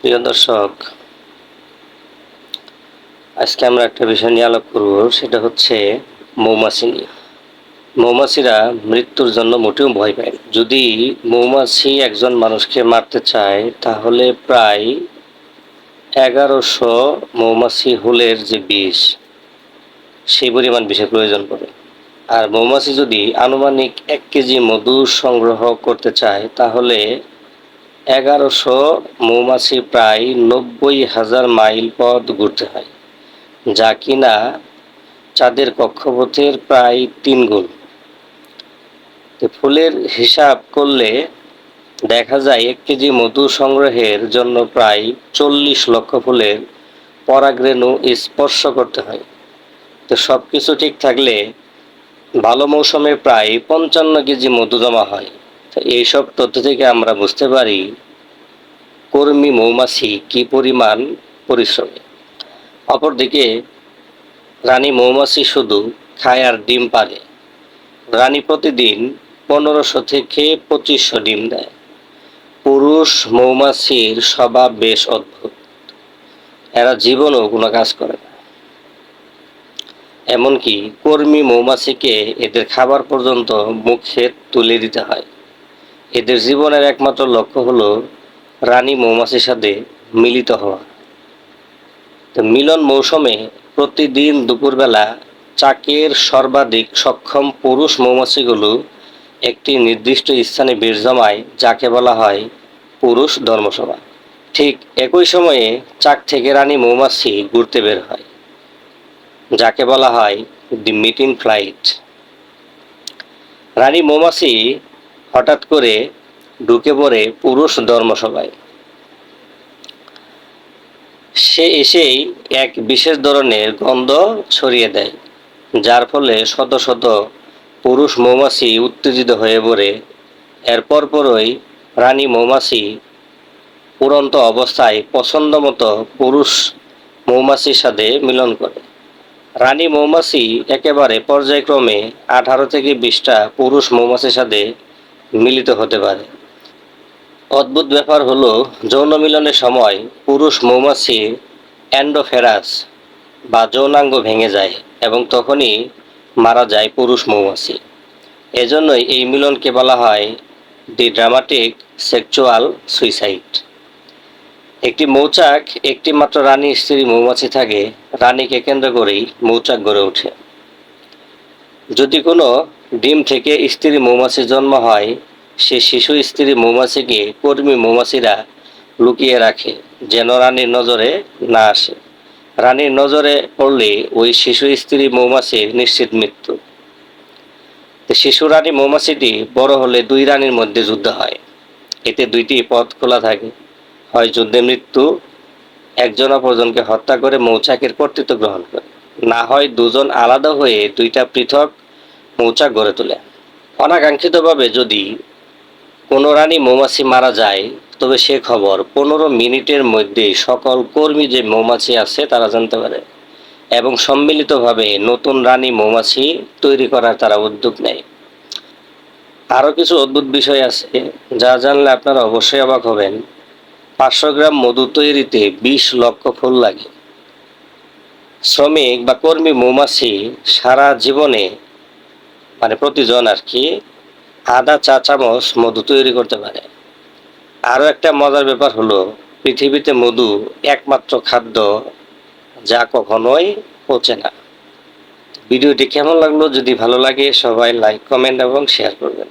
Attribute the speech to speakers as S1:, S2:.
S1: প্রিয় দর্শক, আজকে আমরা একটা বিষয় নিয়ে আলোপ করব, সেটা হচ্ছে মৌমাছি নিয়ে মৌমাছিরা মৃত্যুর জন্য মোটেও ভয় পায়। যদি মৌমাছি একজন মানুষকে মারতে চায়, তাহলে প্রায় এগারোশো মৌমাছি হুলের যে বিষ, সেই পরিমাণ বিষের প্রয়োজন পড়ে আর মৌমাছি যদি আনুমানিক এক কেজি মধু সংগ্রহ করতে চায়, তাহলে এগারোশো মৌমাছি প্রায় নব্বই হাজার মাইল পথ ঘুরতে হয়, যা কিনা চাঁদের কক্ষপথের প্রায় তিন গুণ। ফুলের হিসাব করলে দেখা যায় এক কেজি মধু সংগ্রহের জন্য প্রায় চল্লিশ লক্ষ ফুলের পরাগরেণু স্পর্শ করতে হয়। তো সব কিছু ঠিক থাকলে ভালো মৌসুমে প্রায় পঞ্চান্ন কেজি মধু জমা হয়। এইসব তথ্য থেকে আমরা বুঝতে পারি কর্মী মৌমাছি কি পরিমাণ পরিশ্রমী। অপরদিকে, রানী মৌমাছি শুধু খায় আর ডিম পারে রানী প্রতিদিন পনেরোশো থেকে পঁচিশশো ডিম দেয়। পুরুষ মৌমাছির স্বভাব বেশ অদ্ভুত। এরা জীবনও কোনো কাজ করে না। এমনকি কর্মী মৌমাছিকে এদের খাবার পর্যন্ত মুখে তুলে দিতে হয়। এদের জীবনের একমাত্র লক্ষ্য হলো রানী মৌমাছির সাথে মিলিত হওয়া। তো মিলন মৌসুমে প্রতিদিন দুপুরবেলা চাকের সর্বাধিক সক্ষম পুরুষ মৌমাছিগুলো একটি নির্দিষ্ট স্থানে ভিড় জমায়, যাকে বলা হয় পুরুষ ধর্মসভা। ঠিক একই সময়ে চাক থেকে রানী মৌমাছি ঘুরতে বের হয়, যাকে বলা হয় দি মিটিং ফ্লাইট রানী মৌমাছি হঠাৎ করে ঢুকে পড়ে পুরুষ ধর্মসভায়। সে এসেই এক বিশেষ ধরনের গন্ধ ছড়িয়ে দেয়, যার ফলে শত শত পুরুষ মৌমাছি উত্তেজিত হয়ে পড়ে। এর পরপরই রানী মৌমাছি উড়ন্ত অবস্থায় পছন্দ মতো পুরুষ মৌমাছির সাথে মিলন করে। রানী মৌমাছি একেবারে পর্যায়ক্রমে আঠারো থেকে বিশটা পুরুষ মৌমাছির সাথে মিলিত হতে পারে। অদ্ভুত ব্যাপার হলো, যৌন মিলনের সময় পুরুষ মৌমাছির অ্যান্ডোফেরাস বা যৌনাঙ্গ ভেঙে যায় এবং তখনই মারা যায় পুরুষ মৌমাছি। এজন্যই এই মিলনকে বলা হয় দি ড্রামাটিক সেক্সুয়াল সুইসাইড। একটি মৌচাক একটি মাত্র রানী স্ত্রী মৌমাছি থাকে, রানীকে কেন্দ্র করেই মৌচাক গড়ে ওঠে। যদি কোনো ডিম থেকে স্ত্রী মৌমাছির জন্ম হয়, সে শিশু স্ত্রী মৌমাছিকে কর্মী মৌমাছিরা লুকিয়ে রাখে, যেন রানীর নজরে না আসে। রানীর নজরে পড়লে ওই শিশু স্ত্রী মৌমাছির নিশ্চিত মৃত্যু। শিশু রানী মৌমাছিটি বড় হলে দুই রানীর মধ্যে যুদ্ধ হয়। এতে দুইটি পথ খোলা থাকে। হয় যুদ্ধে মৃত্যু, একজন অপরজনকে হত্যা করে মৌচাকের কর্তৃত্ব গ্রহণ করে। না হয় দুজন আলাদা হয়ে দুইটা পৃথক মৌচাক গড়ে তোলে। অনাকাঙ্ক্ষিতভাবে যদি কোনো রানী মৌমাছি মারা যায়, তবে সে খবর পনেরো মিনিটের মধ্যেই সকল কর্মী যে মৌমাছি আছে, তারা জানতে পারে এবং সম্মিলিতভাবে নতুন রানী মৌমাছি তৈরি করার তারা উদ্যোগ নেয়। আরও কিছু অদ্ভুত বিষয় আছে, যা জানলে আপনারা অবশ্যই অবাক হবেন। পাঁচশো গ্রাম মধু তৈরিতে বিশ লক্ষ ফুল লাগে। শ্রমিক বা কর্মী মৌমাছি সারা জীবনে মানে প্রতিজন আর কি আধা চা, চামচ, মধু তৈরি করতে পারে। আরও একটা মজার ব্যাপার হলো, পৃথিবীতে মধু একমাত্র খাদ্য যা কখনোই পচে না। ভিডিওটি কেমন লাগল যদি ভালো লাগে, সবাই লাইক, কমেন্ট এবং শেয়ার করবেন।